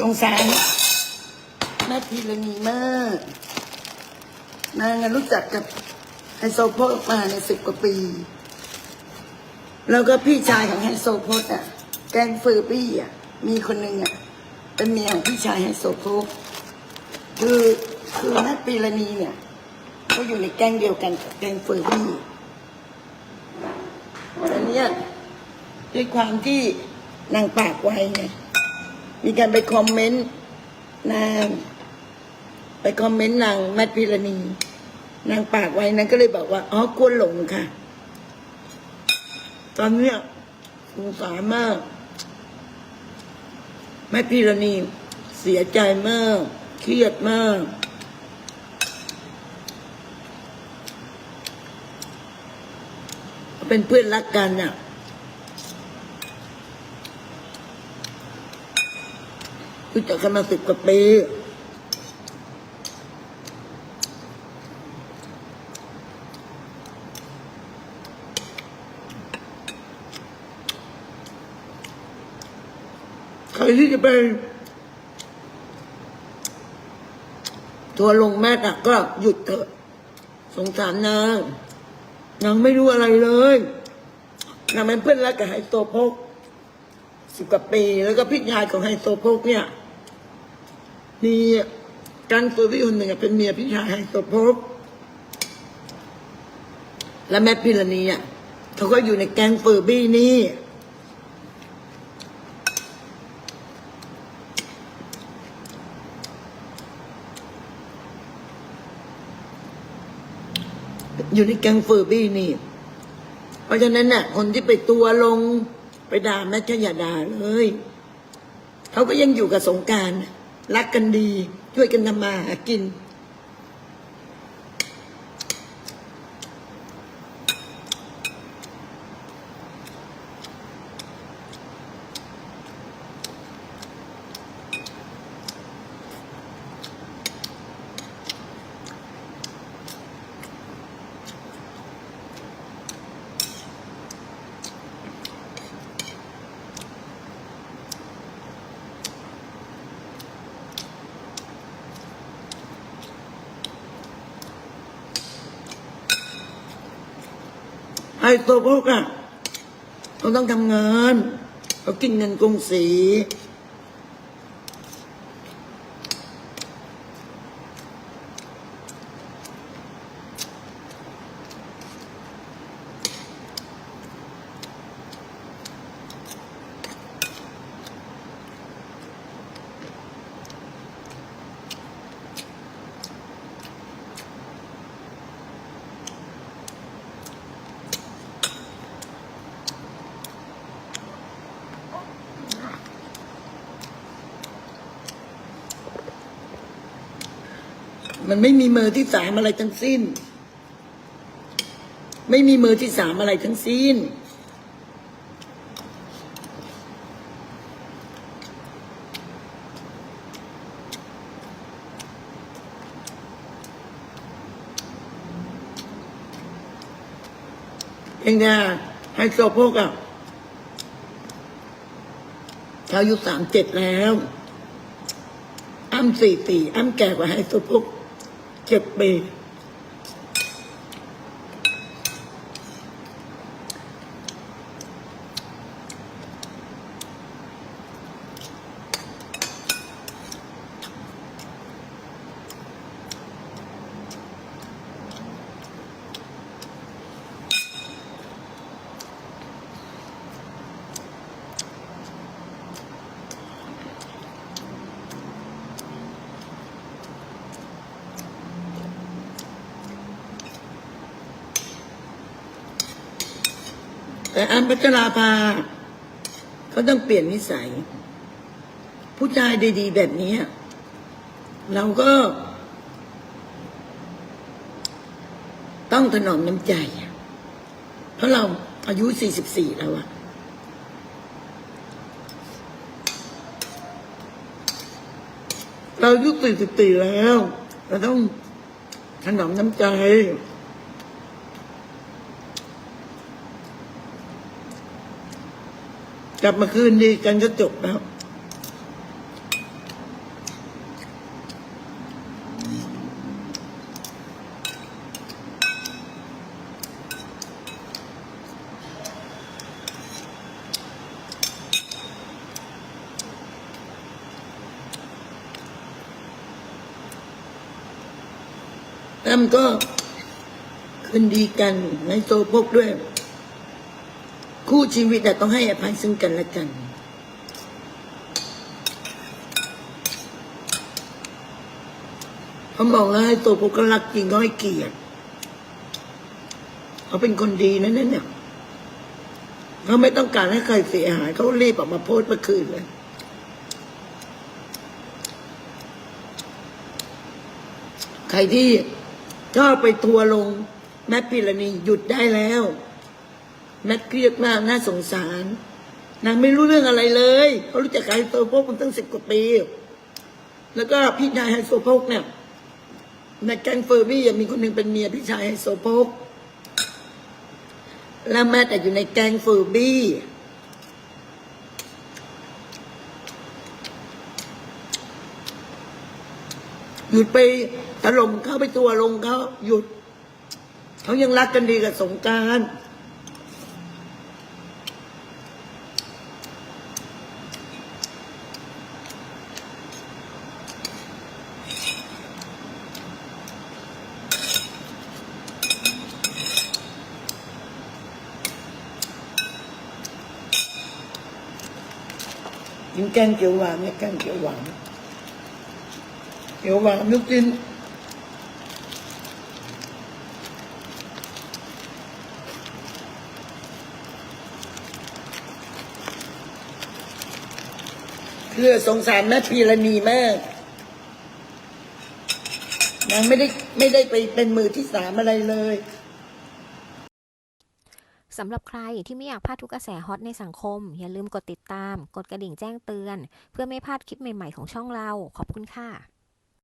สงสารแม่พีรณีมากนางรู้จักกับไฮโซโพสมาในสิบกว่าปี แล้วก็พี่ชายของไฮโซโพสอะ แกงเฟอร์บี้อะ มีคนหนึ่งอะ เป็นเมียของพี่ชายไฮโซโพสคือคือแม่ปีรณีเนี่ยเขาอยู่ในแกงเดียวกันกับแกงเฟอร์บี้อันนี้ด้วยความที่นางปากไวไง มีการไปคอมเมนต์นาง ไปคอมเมนต์นางแมทพิรณี นางปากไว้นางก็เลยบอกว่าอ๋อกลัวหลงค่ะ ตอนเนี้ยสงสารมากแม่พิรณีเสียใจมากเครียดมากเป็นเพื่อนรักกันน่ะ รู้จักกันมาสิบกว่าปีใครที่จะไปทัวร์ลงแม่ตักก็หยุดเถอะ สงสารนางนางไม่รู้อะไรเลยนางเป็นเพื่อนรักกับไฮโซโพกสิบกว่าปี แล้วก็พี่ชายของไฮโซโพกเนี่ย มีการเฟอร์วี่คนหนึ่งเป็นเมียพี่ชายไฮโซโพกและแมทพิรณีอะเขาก็อยู่ในแก๊งเฟอร์บี้นี่อยู่ในแก๊งเฟอร์บี้นี่ เพราะฉะนั้นน่ะ คนที่ไปตัวลงไปด่าแม่ก็อย่าด่าเลย เขาก็ยังอยู่กับสงกราร รักกันดี ช่วยกันทำมาหากิน ไฮโซโพกอะเขาต้องทำงานเขากินเงินกรุงศรี มันไม่มีมือที่สามอะไรทั้งสิ้น ไม่มีมือที่สามอะไรทั้งสิ้น เองเนี่ยไฮโซโพกอะเขาอายุสามเจ็ดแล้วอ้ำสี่ปีอ้ำแก่กว่าไฮโซโพก เจ็ดปี แต่อ้ำพัชราภาเขาต้องเปลี่ยนนิสัย ผู้ชายดีๆแบบนี้เราก็ ต้องถนอมน้ำใจ เพราะเราอายุ 44 แล้วอะเราอายุ44แล้ว เราต้องถนอมน้ำใจ กลับมาคืนดีกันก็จบแล้วแอมันก็คืนดีกันในโซบกด้วย คู่ชีวิตแต่ต้องให้อภัยซึ่งกันและกัน เขาบอกแล้วให้โซโพกก็รักจริงก็ให้เกียรติเขาเป็นคนดีนะนั่นเนี่ยเขาไม่ต้องการให้ใครเสียหาย เขารีบออกมาโพสต์เมื่อคืนเลยใครที่ชอบไปทัวร์ลงแมทพิรณีหยุดได้แล้ว แมทเครียดมากน่าสงสาร นางไม่รู้เรื่องอะไรเลยเขารู้จักไฮโซโพกมันตั้งสิบกว่าปี แล้วก็พี่ชายไฮโซโพกเนี่ยในแกงเฟอร์บี้ยังมีคนหนึ่งเป็นเมียพี่ชายไฮโซโพกแล้วแม่แต่อยู่ในแกงเฟอร์บี้หยุดไปถล่มเข้าไปตัวลงเขาหยุด เขายังรักกันดีกับสงการ กินแกงเขียวหวานเนี่ยแกงเขียวหวานเขียวหวานนึกกินเพื่อสงสารแม่พีรณีมากนางไม่ได้ไม่ได้ไปเป็นมือที่สามอะไรเลย สำหรับใครที่ไม่อยากพลาดทุกกระแสฮอตในสังคม อย่าลืมกดติดตาม กดกระดิ่งแจ้งเตือน เพื่อไม่พลาดคลิปใหม่ๆของช่องเรา ขอบคุณค่ะ